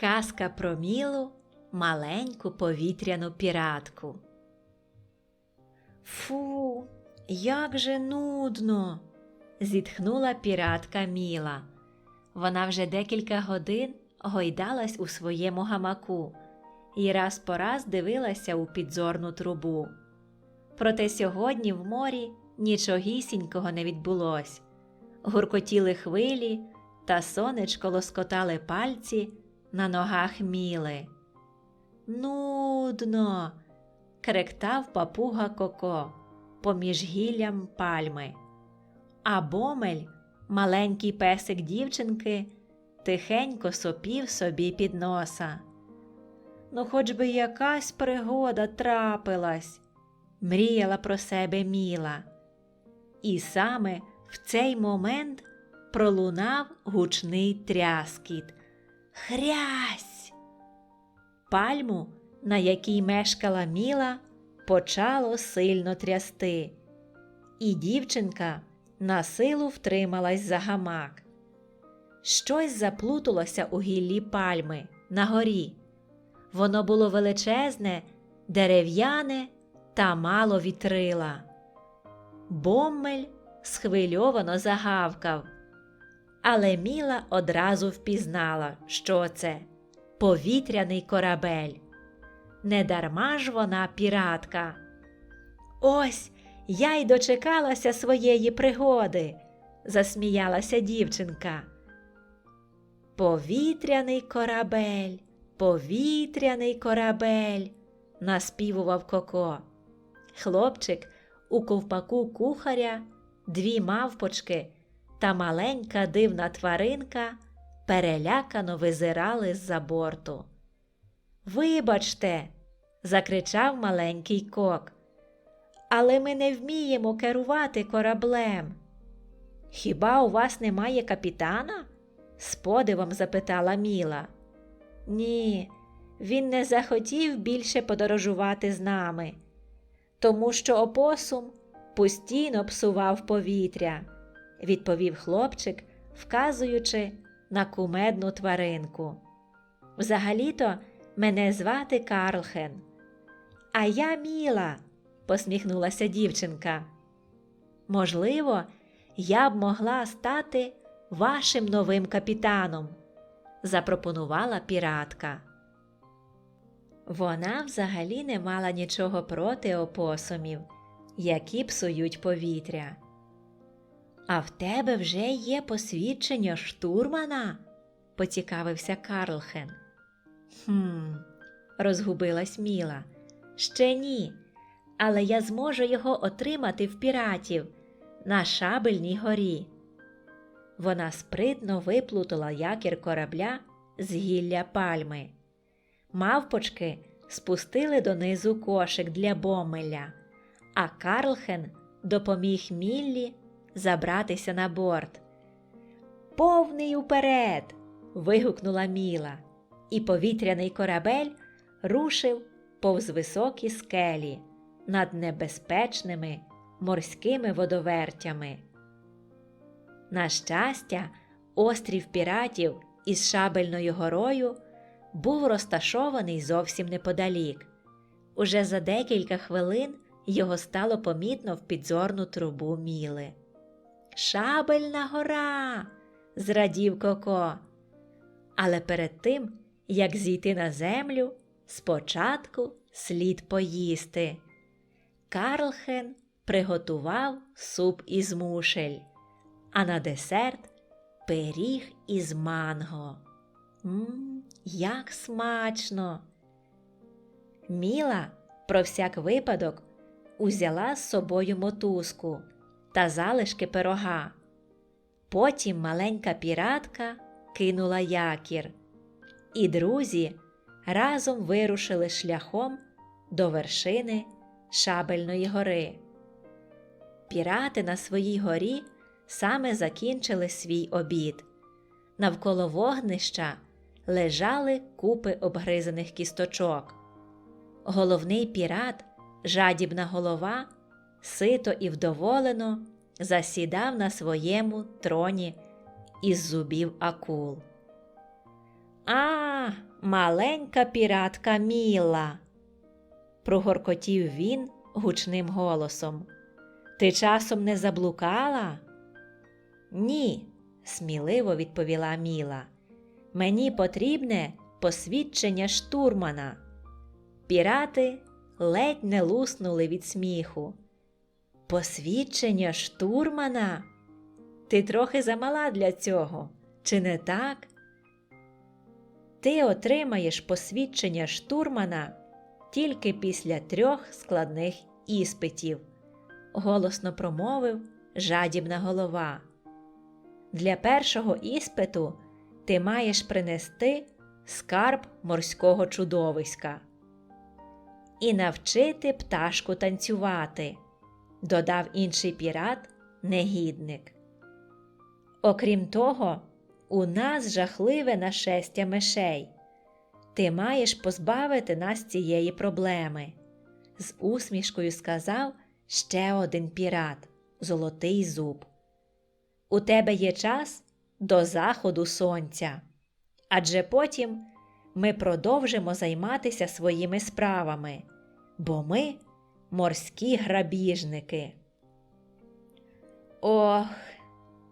Казка про Мілу маленьку повітряну піратку. Фу, як же нудно. зітхнула піратка Міла. Вона вже декілька годин гойдалась у своєму гамаку і раз по раз дивилася у підзорну трубу. Проте сьогодні в морі нічогісінького не відбулось. Гуркотіли хвилі, та сонечко лоскотали пальці на ногах міли. Нудно. кректав папуга Коко поміж гіллям пальми. А бомель, маленький песик дівчинки, тихенько сопів собі під носа. Ну, хоч би якась пригода трапилась, мріяла про себе Міла. І саме в цей момент пролунав гучний тряскіт. Хрясь! Пальму, на якій мешкала Міла, почало сильно трясти, і дівчинка на силу втрималась за гамак. Щось заплуталося у гіллі пальми на горі. Воно було величезне, дерев'яне та мало вітрила. Боммель схвильовано загавкав, але Міла одразу впізнала, що це повітряний корабель. Недарма ж вона піратка. Ось я й дочекалася своєї пригоди, засміялася дівчинка. Повітряний корабель, повітряний корабель, наспівував Коко. Хлопчик у ковпаку кухаря, дві мавпочки та маленька дивна тваринка перелякано визирали з-за борту. Вибачте, закричав маленький кок. Але ми не вміємо керувати кораблем. Хіба у вас немає капітана? з подивом запитала Міла. Ні, він не захотів більше подорожувати з нами, тому що опосум постійно псував повітря, відповів хлопчик, вказуючи на кумедну тваринку. Взагалі-то мене звати Карлхен. А я Міла, посміхнулася дівчинка. Можливо, я б могла стати вашим новим капітаном, запропонувала піратка. Вона взагалі не мала нічого проти опосумів, які псують повітря. А в тебе вже є посвідчення штурмана? поцікавився Карлхен. Хм, розгубилась Міла. Ще ні, але я зможу його отримати в піратів на шабельній горі. Вона спритно виплутала якір корабля з гілля пальми. Мавпочки спустили донизу кошик для бомеля, а Карлхен допоміг Міллі забратися на борт. Повний уперед. вигукнула Міла, і повітряний корабель рушив повз високі скелі над небезпечними морськими водовертями. На щастя, острів піратів із Шабельною горою був розташований зовсім неподалік. Уже за декілька хвилин його стало помітно в підзорну трубу міли. Шабельна гора. зрадів Коко. Але перед тим, як зійти на землю, спочатку слід поїсти. Карлхен приготував суп із мушель, а на десерт пиріг із манго. Мм, як смачно! Міла про всяк випадок узяла з собою мотузку та залишки пирога. Потім маленька піратка кинула якір, і друзі разом вирушили шляхом до вершини Шабельної гори. Пірати на своїй горі саме закінчили свій обід. Навколо вогнища лежали купи обгризаних кісточок. Головний пірат, жадібна голова, сито і вдоволено засідав на своєму троні із зубів акул. А, маленька піратка Міла, прогоркотів він гучним голосом. Ти часом не заблукала? Ні, сміливо відповіла Міла. Мені потрібне посвідчення штурмана. Пірати ледь не луснули від сміху. Посвідчення штурмана? Ти трохи замала для цього, чи не так? Ти отримаєш посвідчення штурмана тільки після трьох складних іспитів, голосно промовив жадібна голова. Для першого іспиту ти маєш принести скарб морського чудовиська і навчити пташку танцювати, додав інший пірат негідник. Окрім того, у нас жахливе нашестя мишей. Ти маєш позбавити нас цієї проблеми, з усмішкою сказав ще один пірат Золотий зуб. У тебе є час до заходу сонця, адже потім ми продовжимо займатися своїми справами, бо ми морські грабіжники. Ох,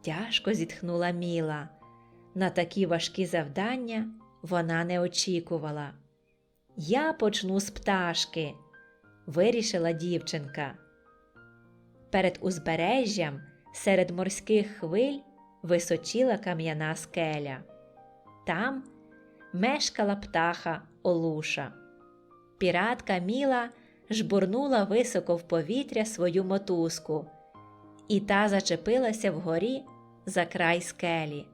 тяжко зітхнула Міла. На такі важкі завдання вона не очікувала. Я почну з пташки, вирішила дівчинка. Перед узбережжям серед морських хвиль височіла кам'яна скеля. Там мешкала птаха Олуша. Піратка Міла жбурнула високо в повітря свою мотузку, і та зачепилася вгорі за край скелі.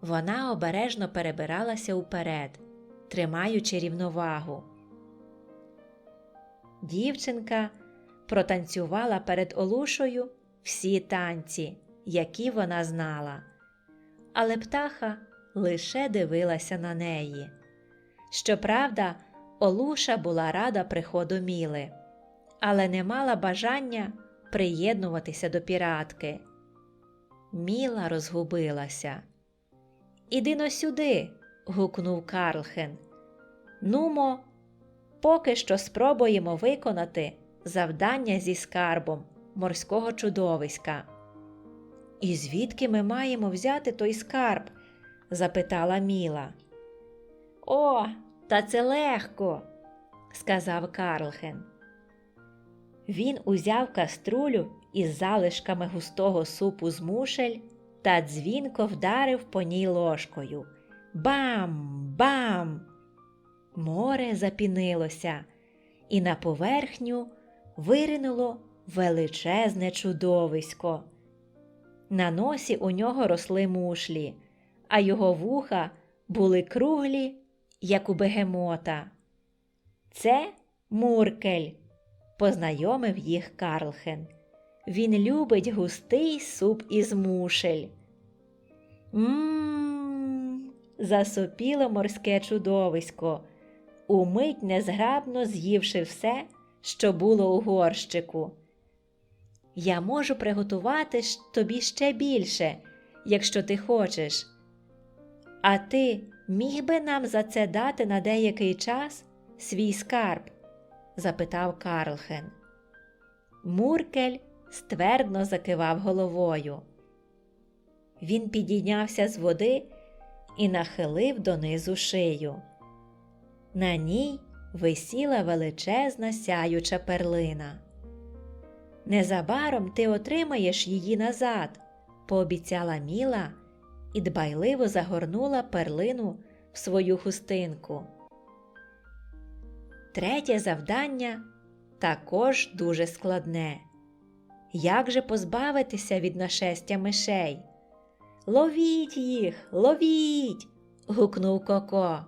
Вона обережно перебиралася уперед, тримаючи рівновагу. Дівчинка протанцювала перед Олушою всі танці, які вона знала, але птаха лише дивилася на неї. Щоправда, Олуша була рада приходу Міли, але не мала бажання приєднуватися до піратки. Міла розгубилася. Іди но сюди. гукнув Карлхен. Нумо, поки що спробуємо виконати завдання зі скарбом морського чудовиська. І звідки ми маємо взяти той скарб? запитала Міла. О, та це легко, сказав Карлхен. Він узяв каструлю із залишками густого супу з мушель та дзвінко вдарив по ній ложкою. Бам! Бам! Море запінилося, і на поверхню виринуло величезне чудовисько. На носі у нього росли мушлі, а його вуха були круглі, як у бегемота. Це Муркель, познайомив їх Карлхен. Він любить густий суп із мушель. Мм, засопіло морське чудовисько, умить незграбно з'ївши все, що було у горщику. Я можу приготувати тобі ще більше, якщо ти хочеш. А ти міг би нам за це дати на деякий час свій скарб? запитав Карлхен. Муркель ствердно закивав головою. Він підійнявся з води і нахилив донизу шию. На ній висіла величезна сяюча перлина. Незабаром ти отримаєш її назад, пообіцяла Міла і дбайливо загорнула перлину в свою хустинку. Третє завдання також дуже складне. Як же позбавитися від нашестя мишей? Ловіть їх, ловіть. гукнув Коко.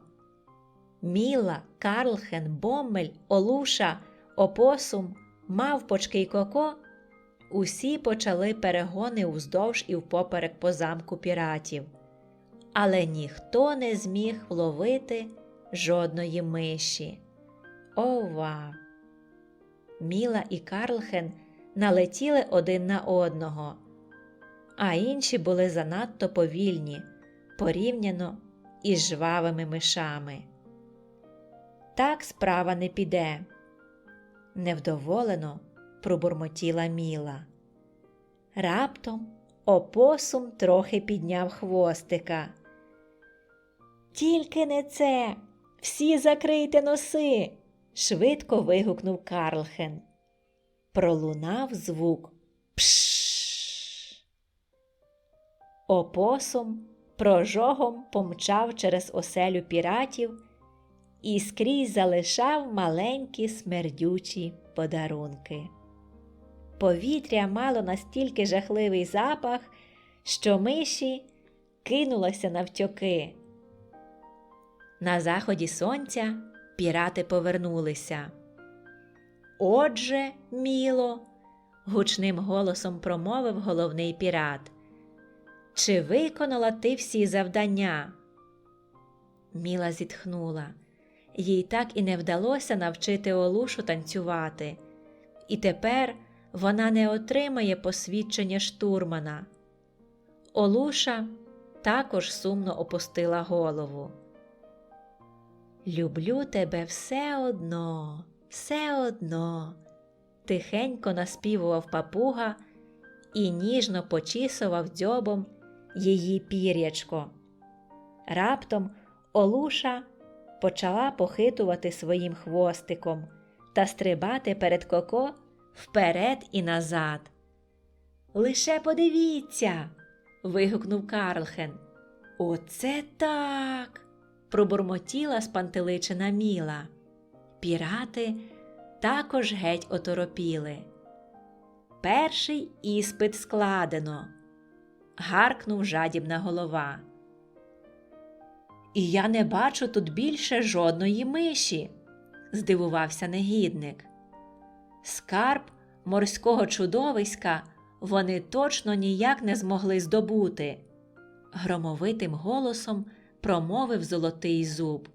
Міла, Карлхен, Боммель, Олуша, Опосум, Мавпочки й Коко усі почали перегони уздовж і впоперек по замку піратів, але ніхто не зміг вловити жодної миші. Ова! Міла і Карлхен налетіли один на одного, а інші були занадто повільні порівняно із жвавими мишами. Так справа не піде. Невдоволено пробурмотіла Міла. Раптом опосум трохи підняв хвостика. Тільки не це. Всі закрийте носи. швидко вигукнув Карлхен. Пролунав звук Пш. Опосум прожогом помчав через оселю піратів і скрізь залишав маленькі смердючі подарунки. Повітря мало настільки жахливий запах, що миші кинулося навтьоки. На заході сонця пірати повернулися. Отже, міло, гучним голосом промовив головний пірат. Чи виконала ти всі завдання? Міла зітхнула. Їй так і не вдалося навчити Олушу танцювати, і тепер вона не отримає посвідчення штурмана. Олуша також сумно опустила голову. Люблю тебе все одно, все одно, тихенько наспівував папуга і ніжно почісував дзьобом її пір'ячко. Раптом Олуша почала похитувати своїм хвостиком та стрибати перед коко вперед і назад. Лише подивіться. вигукнув Карлхен. Оце так. пробурмотіла спантеличена Міла. Пірати також геть оторопіли. Перший іспит складено. гаркнув жадібна голова. І я не бачу тут більше жодної миші, здивувався негідник. Скарб морського чудовиська вони точно ніяк не змогли здобути, громовитим голосом промовив золотий зуб.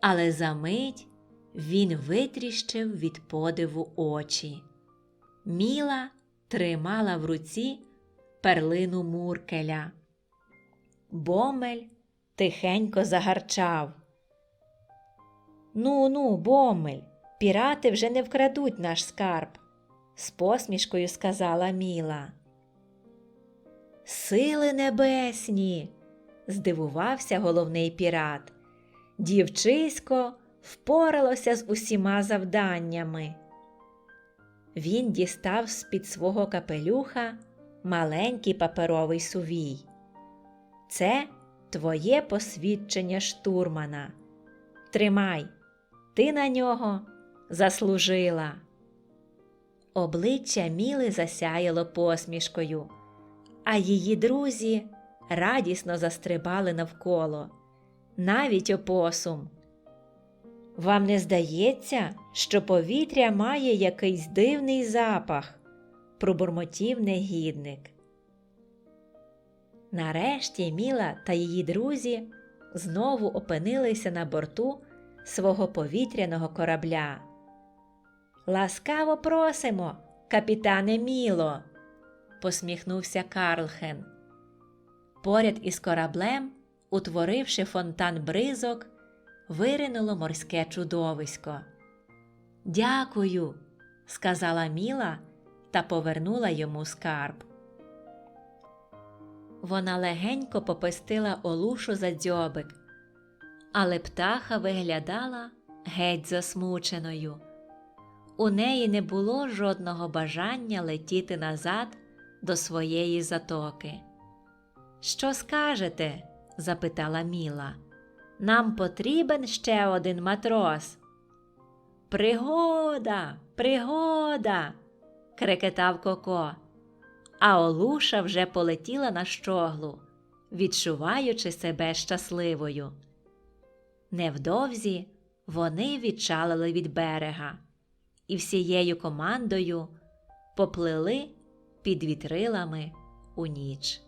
Але за мить він витріщив від подиву очі. Міла тримала в руці перлину Муркеля. Бомель тихенько загарчав. Ну, ну, Бомель, пірати вже не вкрадуть наш скарб, з посмішкою сказала Міла. Сили небесні, здивувався головний пірат. Дівчисько впоралося з усіма завданнями. Він дістав з під свого капелюха маленький паперовий сувій. Це твоє посвідчення штурмана. Тримай, ти на нього заслужила. Обличчя Міли засяяло посмішкою, а її друзі радісно застрибали навколо, навіть опосум. Вам не здається, що повітря має якийсь дивний запах, пробурмотів негідник. Нарешті Міла та її друзі знову опинилися на борту свого повітряного корабля. Ласкаво просимо, капітане Міло, посміхнувся Карлхен. Поряд із кораблем, утворивши фонтан бризок, виринуло морське чудовисько. Дякую, сказала Міла та повернула йому скарб. Вона легенько попестила Олушу за дзьобик, але птаха виглядала геть засмученою. У неї не було жодного бажання летіти назад до своєї затоки. Що скажете? запитала Міла. Нам потрібен ще один матрос. Пригода, пригода. крикетав Коко а Олуша вже полетіла на щоглу, відчуваючи себе щасливою. Невдовзі вони відчалили від берега і всією командою поплили під вітрилами у ніч.